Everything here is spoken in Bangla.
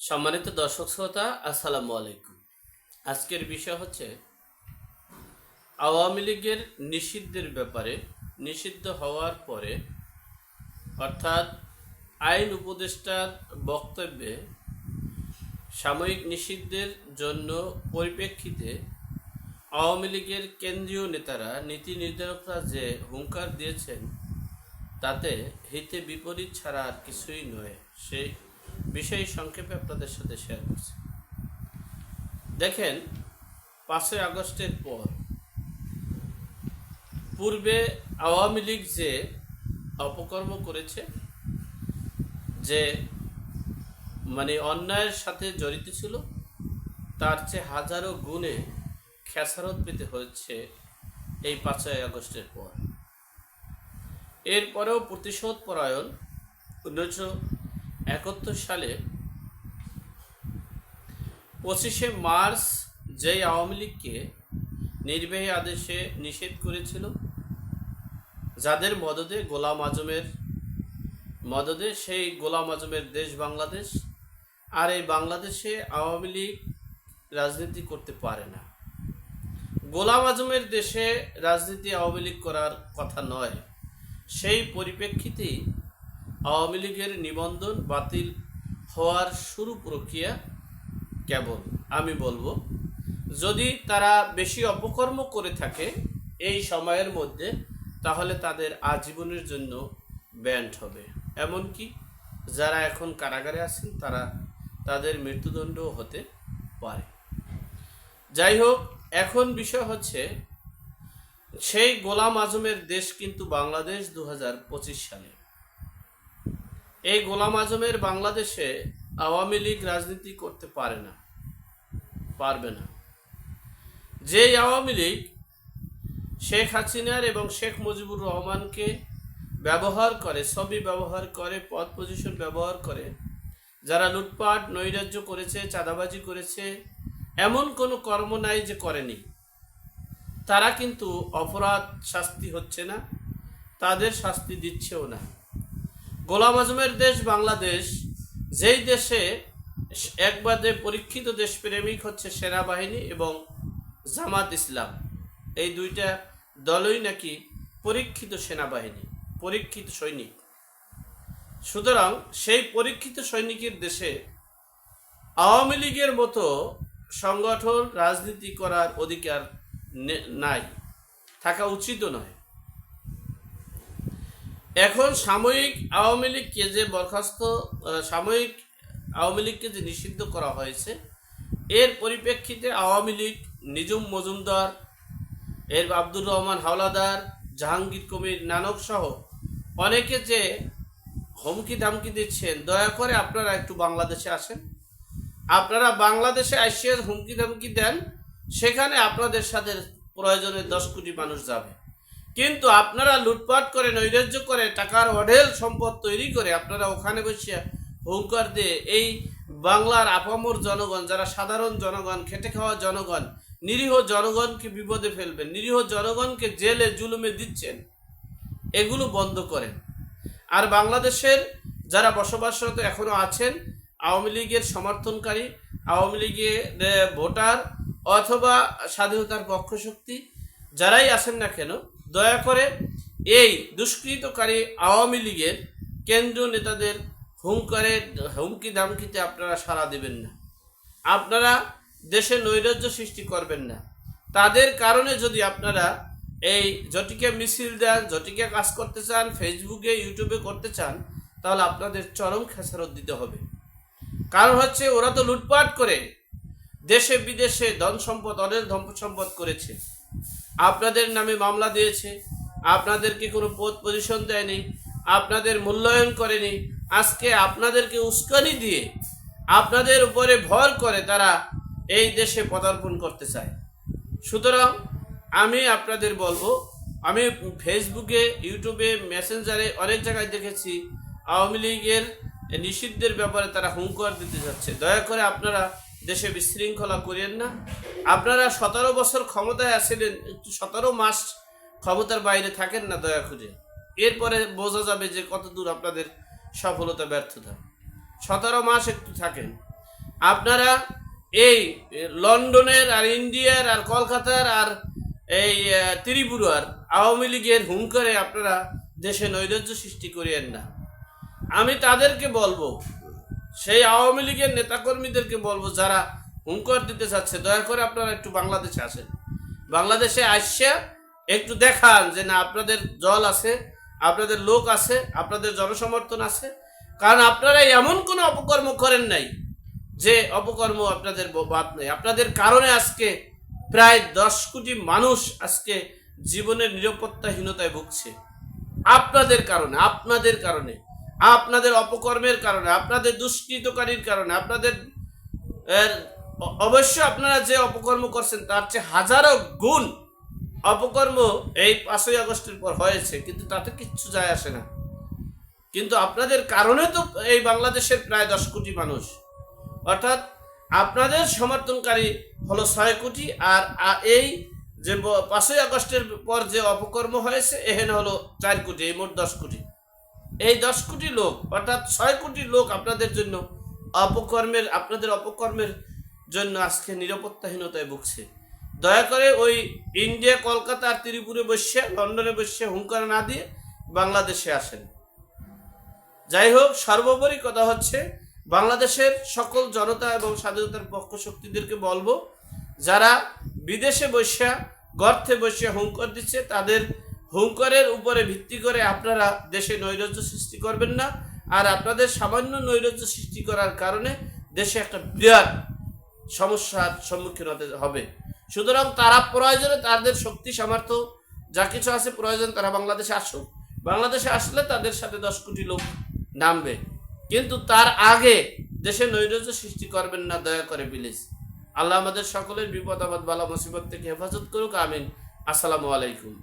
সম্মানিত দর্শক শ্রোতা, আসসালামু আলাইকুম। আজকের বিষয় হচ্ছে, আওয়ামী লীগের নিষিদ্ধের ব্যাপারে, নিষিদ্ধ হওয়ার পরে, অর্থাৎ আইন উপদেষ্টার বক্তব্যে সাময়িক নিষিদ্ধের জন্য পরিপ্রেক্ষিতে আওয়ামী লীগের কেন্দ্রীয় নেতারা নীতি নির্ধারকরা যে হুঙ্কার দিয়েছেন, তাতে হিতে বিপরীত ছাড়া আর কিছুই নয়। সেই বিষয় সংক্ষেপে আপনাদের সাথে শেয়ার করছি। দেখেন, পাঁচই আগস্টের পর পূর্বে আওয়ামী লীগ যে অপকর্ম করেছে, যে মানে অন্যায়ের সাথে জড়িত ছিল, তার চেয়ে হাজারো গুণে খেসারত পেতে হচ্ছে এই পাঁচই আগস্টের পর। এরপরেও প্রতিশোধ পরায়ণ উনিশশো একাত্তর সালে পঁচিশে মার্চ যেই আওয়ামী লীগকে নির্বাহী আদেশে নিষেধ করেছিল, যাদের মদদে গোলাম আজমের মদদে সেই গোলাম আজমের দেশ বাংলাদেশ আর এই বাংলাদেশে আওয়ামী লীগ রাজনীতি করতে পারে না। গোলাম আজমের দেশে রাজনীতি আওয়ামী লীগ করার কথা নয়, সেই পরিপ্রেক্ষিতেই আওয়ামী লীগের নিবন্ধন বাতিল হওয়ার শুরু প্রক্রিয়া কেবল, আমি বলব। যদি তারা বেশি অপকর্ম করে থাকে এই সময়ের মধ্যে, তাহলে তাদের আজীবনের জন্য ব্যান্ড হবে। এমনকি যারা এখন কারাগারে আছেন, তারা তাদের মৃত্যুদণ্ডও হতে পারে। যাই হোক, এখন বিষয় হচ্ছে, সেই গোলাম আজমের দেশ কিন্তু বাংলাদেশ দু হাজার পঁচিশ সালে। এই গোলাম আজমের বাংলাদেশে আওয়ামী লীগ রাজনীতি করতে পারে না, পারবে না। যেই আওয়ামী লীগ শেখ হাসিনার এবং শেখ মুজিবুর রহমানকে ব্যবহার করে, ছবি ব্যবহার করে, পদ পজিশন ব্যবহার করে, যারা লুটপাট, নৈরাজ্য করেছে, চাঁদাবাজি করেছে, এমন কোনো কর্ম নাই যে করেনি। তারা কিন্তু অপরাধ শাস্তি হচ্ছে না, তাদের শাস্তি দিচ্ছেও না। গোলাম আজমের দেশ বাংলাদেশ, যেই দেশে একবাদে পরীক্ষিত দেশপ্রেমিক হচ্ছে সেনাবাহিনী এবং জামাত ইসলাম। এই দুইটা দলই নাকি পরীক্ষিত সেনাবাহিনী, পরীক্ষিত সৈনিক। সুতরাং সেই পরীক্ষিত সৈনিকের দেশে আওয়ামী লীগের মতো সংগঠন রাজনীতি করার অধিকার নাই, থাকা উচিতও নয়। এখন সাময়িক আওয়ামী লীগকে যে বরখাস্ত সাময়িক আওয়ামী লীগকে যে নিষিদ্ধ করা হয়েছে, এর পরিপ্রেক্ষিতে আওয়ামী লীগ নিজুম মজুমদার, এর আব্দুর রহমান হাওলাদার, জাহাঙ্গীর কবির নানক সহ অনেকে যে হুমকি দামকি দিচ্ছেন, দয়া করে আপনারা একটু বাংলাদেশে আসেন। আপনারা বাংলাদেশে আসিয়ে হুমকি দামকি দেন, সেখানে আপনাদের সাথে প্রয়োজনে দশ কোটি মানুষ যাবে। কিন্তু আপনারা লুটপাট করে, নৈরাজ্য করে, টাকার অঢেল সম্পদ তৈরি করে আপনারা ওখানে বসে হুঙ্কার দিয়ে এই বাংলার আপামর জনগণ, যারা সাধারণ জনগণ, খেটে খাওয়া জনগণ, নিরীহ জনগণকে বিপদে ফেলবেন, নিরীহ জনগণকে জেলে জুলুমে দিচ্ছেন, এগুলো বন্ধ করেন। আর বাংলাদেশের যারা বসবাসরত এখনও আছেন, আওয়ামী লীগের সমর্থনকারী, আওয়ামী লীগের ভোটার অথবা স্বাধীনতার পক্ষ শক্তি যারাই আছেন না কেন দয়া করে এই দুষ্কৃতকারী আওয়ামী লীগের কেন্দ্রীয় নেতাদের হুঙ্কারে, হুমকি দামকিতে আপনারা সাড়া দেবেন না। আপনারা দেশে নৈরাজ্য সৃষ্টি করবেন না। তাদের কারণে যদি আপনারা এই জটিকা মিছিল দেন, জটিকে কাজ করতে চান, ফেসবুকে, ইউটিউবে করতে চান, তাহলে আপনাদের চরম খেসারত দিতে হবে। কারণ হচ্ছে ওরা তো লুটপাট করে দেশে বিদেশে ধন সম্পদ, অনেক ধন সম্পদ করেছে। আপনাদের নামে মামলা দিয়েছে। আপনাদেরকে কোনো পদ পজিশন দেয়নি? আপনাদের মূল্যায়ন করেনি। আজকে আপনাদেরকে উস্কানি দিয়ে আপনাদের উপরে ভর করে তারা এই দেশে পদার্পণ করতে চায়। সুতরাং আমি আপনাদের বলব, আমি ফেসবুকে, ইউটিউবে, মেসেঞ্জারে অনেক জায়গায় দেখেছি, আওয়ামী লীগের নিষিদ্ধের ব্যাপারে তারা হুঙ্কার দিতে যাচ্ছে। দয়া করে আপনারা দেশে বিশৃঙ্খলা করিয়েন না। আপনারা সতেরো বছর ক্ষমতায় আসিলেন একটু সতেরো মাস ক্ষমতার বাইরে থাকেন না দয়া খুঁজে। এরপরে বোঝা যাবে যে কত দূর আপনাদের সফলতা, ব্যর্থতা। সতেরো মাস একটু থাকেন। আপনারা এই লন্ডনের আর ইন্ডিয়ার আর কলকাতার আর এই ত্রিপুরার আওয়ামী লীগের হুঙ্কারে আপনারা দেশে নৈরাজ্য সৃষ্টি করিয়েন না। আমি তাদেরকে বলব সেই আওয়ামী লীগের নেতাকর্মীদেরকে বলব, যারা হুঙ্কার দিতে চাচ্ছে দয়া করে আপনারা একটু বাংলাদেশে আসেন। বাংলাদেশে আসছে একটু দেখান যে, না, আপনাদের জল আছে, আপনাদের লোক আছে, আপনাদের জনসমর্থন আছে। কারণ আপনারা এমন কোনো অপকর্ম করেন নাই যে অপকর্ম আপনাদের বাদ নেই। আপনাদের কারণে আজকে প্রায় দশ কোটি মানুষ আজকে জীবনের নিরাপত্তাহীনতায় ভুগছে। আপনাদের কারণে আপনাদের কারণে। আপনাদের অপকর্মের কারণে, আপনাদের দুষ্কৃতকারীর কারণে, আপনাদের অবশ্য আপনারা যে অপকর্ম করছেন, তার চেয়ে হাজারো গুণ অপকর্ম এই পাঁচই আগস্টের পর হয়েছে, কিন্তু তাতে কিচ্ছু যায় আসে না। কিন্তু আপনাদের কারণে তো এই বাংলাদেশের প্রায় দশ কোটি মানুষ। অর্থাৎ আপনাদের সমর্থনকারী হলো ছয় কোটি, আর এই যে পাঁচই আগস্টের পর যে অপকর্ম হয়েছে, এহেন হলো চার কোটি, এই মোট দশ কোটি। এই দশ কোটি লোক অর্থাৎ ছয় কোটি লোক আপনাদের জন্য অপকর্মের, আপনাদের অপকর্মের জন্য আজকে নিরাপত্তাহীনতায় ভুগছে। দয়া করে ওই ইন্ডিয়া, কলকাতা আর ত্রিপুরে বসে, লন্ডনে বসে হুঙ্কার না দিয়ে বাংলাদেশে আসেন। যাই হোক, সর্বোপরি কথা হচ্ছে, বাংলাদেশের সকল জনতা এবং স্বাধীনতার পক্ষ শক্তিদেরকে বলব, যারা বিদেশে বসে গর্থে বসে হুঙ্কার দিচ্ছে, তাদের হুঙ্কারের উপরে ভিত্তি করে আপনারা দেশে নৈরাজ্য সৃষ্টি করবেন না, আর আপনাদের সামান্য নৈরাজ্য সৃষ্টি করার কারণে দেশে একটা বিরাট সমস্যার সম্মুখীন হতে হবে। সুতরাং তারা প্রয়োজনে তাদের শক্তি, সামর্থ্য, যা কিছু আছে প্রয়োজন তারা বাংলাদেশে আসুক। বাংলাদেশে আসলে তাদের সাথে দশ কোটি লোক নামবে। কিন্তু তার আগে দেশে নৈরাজ্য সৃষ্টি করবেন না, দয়া করে প্লিজ। আল্লাহ আমাদের সকলের বিপদ, আপদ, বালা, মুসিবত থেকে হেফাজত করুক, আমিন। আসসালামু আলাইকুম।